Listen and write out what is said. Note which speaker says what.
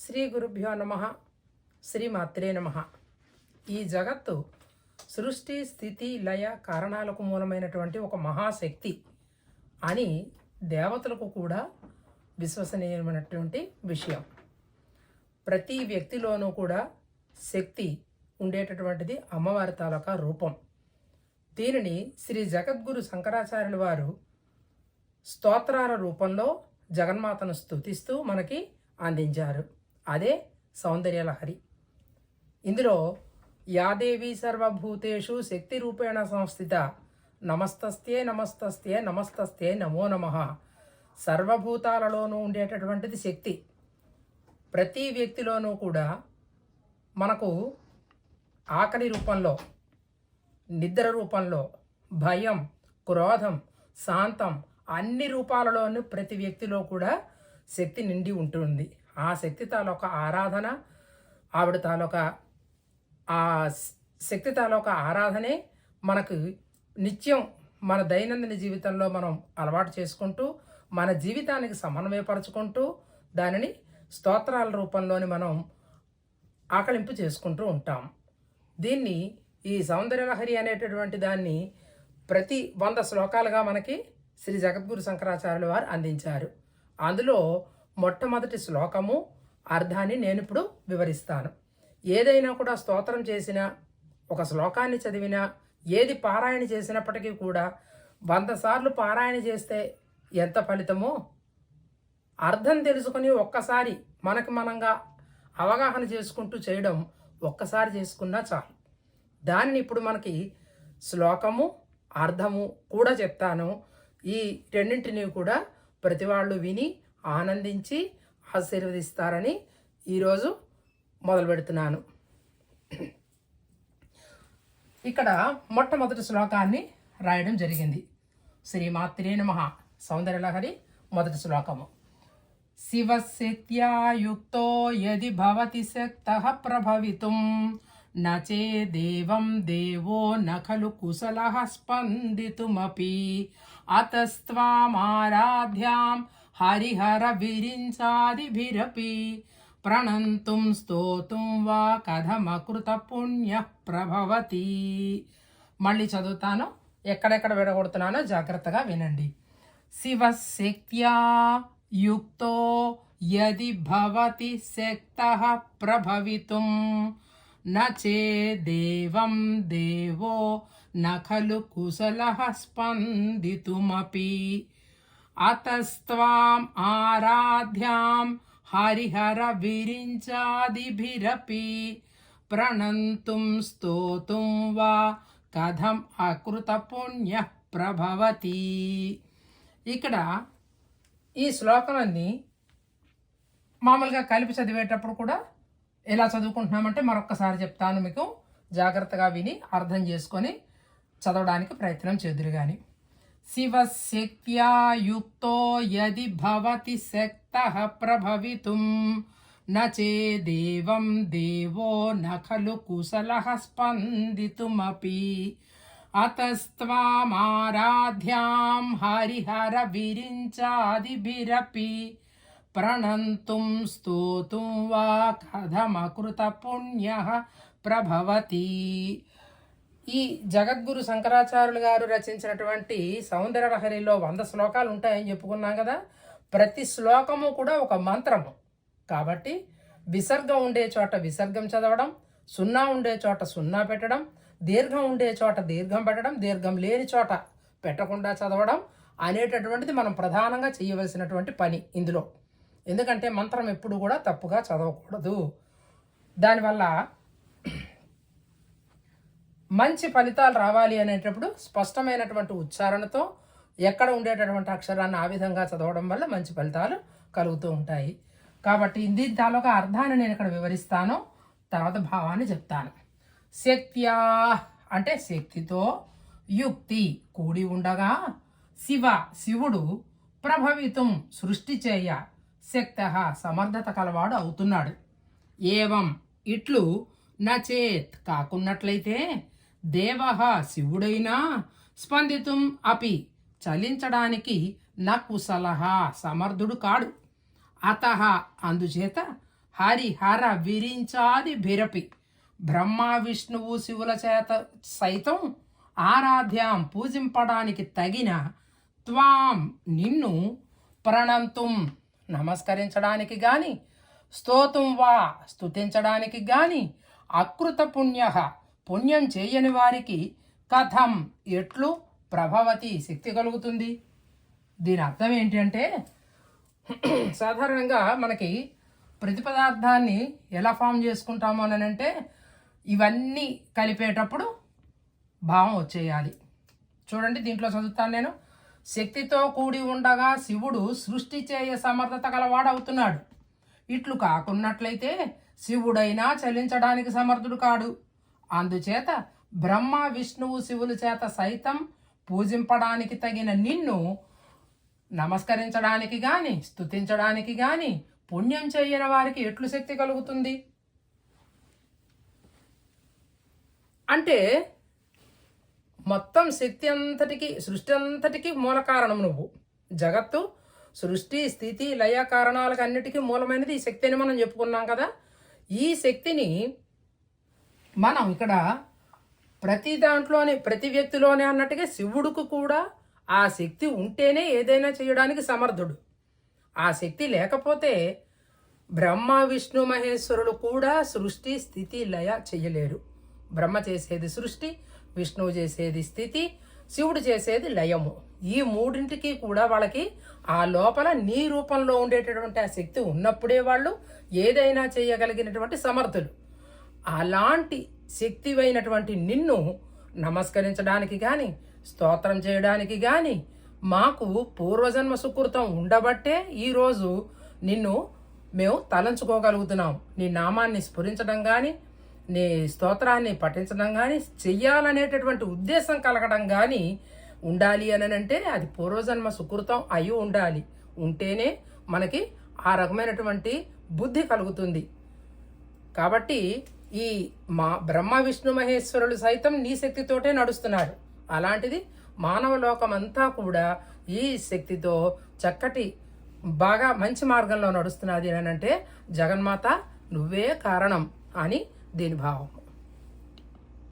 Speaker 1: శ్రీ గురుభ్యో నమ శ్రీ మాత్రే నమ. ఈ జగత్తు సృష్టి స్థితి లయ కారణాలకు మూలమైనటువంటి ఒక మహాశక్తి అని దేవతలకు కూడా విశ్వసనీయమైనటువంటి విషయం. ప్రతి వ్యక్తిలోనూ కూడా శక్తి ఉండేటటువంటిది అమ్మవారి తాలూకా రూపం. దీనిని శ్రీ జగద్గురు శంకరాచార్యుల వారు స్తోత్రాల రూపంలో జగన్మాతను స్తుతిస్తూ మనకి అందించారు. అదే సౌందర్యలహరి ఇందులో యాదేవి సర్వభూతేషు శక్తి రూపేణ సంస్థిత నమస్తస్తే నమస్తస్తే నమస్తస్తే నమో నమ. సర్వభూతాలలోనూ ఉండేటటువంటిది శక్తి. ప్రతి వ్యక్తిలోనూ కూడా మనకు ఆకలి రూపంలో నిద్ర రూపంలో భయం క్రోధం శాంతం అన్ని రూపాలలోనూ ప్రతి వ్యక్తిలో కూడా శక్తి నిండి ఉంటుంది. ఆ శక్తి తాలూక ఆరాధన ఆవిడ తాలూక ఆ శక్తి తాలూక ఆరాధనే మనకు నిత్యం మన దైనందిన జీవితంలో మనం అలవాటు చేసుకుంటూ మన జీవితానికి సమన్వయపరచుకుంటూ దానిని స్తోత్రాల రూపంలోని మనం ఆకలింపు చేసుకుంటూ ఉంటాం. దీన్ని ఈ సౌందర్యలహరి అనేటటువంటి దాన్ని ప్రతి వంద శ్లోకాలుగా మనకి శ్రీ జగద్గురు శంకరాచార్యుల వారు అందించారు. అందులో మొట్టమొదటి శ్లోకము అర్థాన్ని నేను ఇప్పుడు వివరిస్తాను. ఏదైనా కూడా స్తోత్రం చేసినా ఒక శ్లోకాన్ని చదివినా ఏది పారాయణ చేసినప్పటికీ కూడా వంద సార్లు పారాయణ చేస్తే ఎంత ఫలితమో అర్థం తెలుసుకొని ఒక్కసారి మనకు మనంగా అవగాహన చేసుకుంటూ చేయడం ఒక్కసారి చేసుకున్నా చాలు. దాన్ని ఇప్పుడు మనకి శ్లోకము అర్థము కూడా చెప్తాను. ఈ రెండింటిని కూడా ప్రతి వాళ్ళు విని ఆనందించి ఆశీర్వదిస్తారని ఈరోజు మొదలు పెడుతున్నాను. ఇక్కడ మొట్టమొదటి శ్లోకాన్ని రాయడం జరిగింది. శ్రీమాత్రే నమ. సౌందర్యలహరి మొదటి శ్లోకము. శివశక్త్యాయుక్తో యది భవతి శక్త ప్రభవితుం. నచే దేవం దేవో నఖలు కుశల స్పందితుమపి. అతస్త్వామారాధ్యాం హరిహర విరించాదిభిరపి. ప్రణంతుం స్తోతుం వా కథమకృత పుణ్య ప్రభవతి. మళ్ళీ చదువుతాను. ఎక్కడెక్కడ విడగొడుతున్నానో జాగ్రత్తగా వినండి. శివశక్త్యా యుక్తో యది భవతి శక్త ప్రభవితుం. నచే దేవం దేవో నఖలు కుశల కుశలः స్పందితుమపి. అతస్వాం ఆరాధ్యాం హరిహర విరించాదిభిరపి ప్రణంతుం స్తోతుం వా కథం అకృత పుణ్య ప్రభవతి ఇక్కడ ఈ శ్లోకాలన్నీ మామూలుగా కలిపి చదివేటప్పుడు కూడా ఎలా చదువుకుంటున్నామంటే మరొక్కసారి చెప్తాను మీకు జాగ్రత్తగా విని అర్థం చేసుకొని చదవడానికి ప్రయత్నం చేదురు కానీ శివశక్త్యా యుక్తో యది భవతి శక్త ప్రభవితుం న చేదేవం దేవో న ఖలు కుశలः స్పందితుమపి అతస్వామారాధ్యాం హరిహర విరించాదిభిరపి ప్రణంతుం స్తోతుం వా కథమకృత పుణ్య ప్రభవతి ఈ జగద్గురు శంకరాచార్యులు గారు రచించినటువంటి సౌందర్యలహరిలో వంద శ్లోకాలు ఉంటాయని చెప్పుకున్నాం కదా. ప్రతి శ్లోకము కూడా ఒక మంత్రము. కాబట్టి విసర్గం ఉండే చోట విసర్గం చదవడం సున్నా ఉండే చోట సున్నా పెట్టడం దీర్ఘం ఉండే చోట దీర్ఘం పెట్టడం దీర్ఘం లేని చోట పెట్టకుండా చదవడం అనేటటువంటిది మనం ప్రధానంగా చేయవలసినటువంటి పని ఇందులో. ఎందుకంటే మంత్రం ఎప్పుడు కూడా తప్పుగా చదవకూడదు. దానివల్ల మంచి ఫలితాలు రావాలి అనేటప్పుడు స్పష్టమైనటువంటి ఉచ్చారణతో ఎక్కడ ఉండేటటువంటి అక్షరాన్ని ఆ విధంగా చదవడం వల్ల మంచి ఫలితాలు కలుగుతూ ఉంటాయి. కాబట్టి దీని తాలూకా అర్థాన్ని నేను ఇక్కడ వివరిస్తాను. తర్వాత భావాన్ని చెప్తాను. శక్త్యా అంటే శక్తితో యుక్తి కూడి ఉండగా శివ శివుడు ప్రభవితం సృష్టి చేయ శక్త సమర్థత కలవాడు అవుతున్నాడు. ఏవం ఇట్లు నచేత్ కాకున్నట్లయితే దేవ శివుడైనా స్పందితుం అపి. చలించడానికి నా సలహా సమర్థుడు కాడు. అత అందుచేత హరిహర విరించాది బిరపి బ్రహ్మ విష్ణువు శివుల చేత సైతం ఆరాధ్యాం పూజింపడానికి తగిన త్వాం నిన్ను ప్రణంతుం. నమస్కరించడానికి గాని స్తోతుం వా స్తుతించడానికి గాని అకృత పుణ్యం చేయని వారికి కథం ఎట్లు ప్రభావతి శక్తి కలుగుతుంది. దీని అర్థం ఏంటంటే సాధారణంగా మనకి ప్రతి పదార్థాన్ని ఎలా ఫామ్ చేసుకుంటాము అని అంటే ఇవన్నీ కలిపేటప్పుడు భావం వచ్చేయాలి. చూడండి దీంట్లో చదువుతాను నేను. శక్తితో కూడి ఉండగా శివుడు సృష్టి చేయ సమర్థత గలవాడవుతున్నాడు ఇట్లు కాకున్నట్లయితే శివుడైనా చలించడానికి సమర్థుడు కాడు. అందుచేత బ్రహ్మ విష్ణువు శివుల చేత సైతం పూజింపడానికి తగిన నిన్ను నమస్కరించడానికి గాని స్థుతించడానికి గాని పుణ్యం చేయని వారికి ఎట్లు శక్తి కలుగుతుంది? అంటే మొత్తం శక్తి అంతటికి సృష్టి అంతటికి మూల కారణం నువ్వు. జగత్తు సృష్టి స్థితి లయ కారణాలకు అన్నిటికీ మూలమైనది ఈ శక్తి అని మనం చెప్పుకున్నాం కదా. ఈ శక్తిని మనం ఇక్కడ ప్రతి దాంట్లోనే ప్రతి వ్యక్తిలోనే అన్నట్టుగా శివుడుకు కూడా ఆ శక్తి ఉంటేనే ఏదైనా చేయడానికి సమర్థుడు. ఆ శక్తి లేకపోతే బ్రహ్మ విష్ణు మహేశ్వరులు కూడా సృష్టి స్థితి లయ చేయలేరు. బ్రహ్మ చేసేది సృష్టి విష్ణువు చేసేది స్థితి శివుడు చేసేది లయము. ఈ మూడింటికి కూడా వాళ్ళకి ఆ లోపల నీ రూపంలో ఉండేటటువంటి ఆ శక్తి ఉన్నప్పుడే వాళ్ళు ఏదైనా చేయగలిగినటువంటి సమర్థులు. అలాంటి శక్తివైనటువంటి నిన్ను నమస్కరించడానికి కానీ స్తోత్రం చేయడానికి కానీ మాకు పూర్వజన్మ సుకృతం ఉండబట్టే ఈరోజు నిన్ను మేము తలంచుకోగలుగుతున్నాం. నీ నామాన్ని స్ఫురించడం కానీ నీ స్తోత్రాన్ని పఠించడం కానీ చెయ్యాలనేటటువంటి ఉద్దేశం కలగడం కానీ ఉండాలి అని అంటే అది పూర్వజన్మ సుకృతం అయి ఉండాలి. ఉంటేనే మనకి ఆ రకమైనటువంటి బుద్ధి కలుగుతుంది. కాబట్టి ఈ మా బ్రహ్మ విష్ణు మహేశ్వరులు సైతం నీ శక్తితోటే నడుస్తున్నారు. అలాంటిది మానవ లోకమంతా కూడా ఈ శక్తితో చక్కటి బాగా మంచి మార్గంలో నడుస్తున్నది అని అంటే జగన్మాత నువ్వే కారణం అని దీని భావం.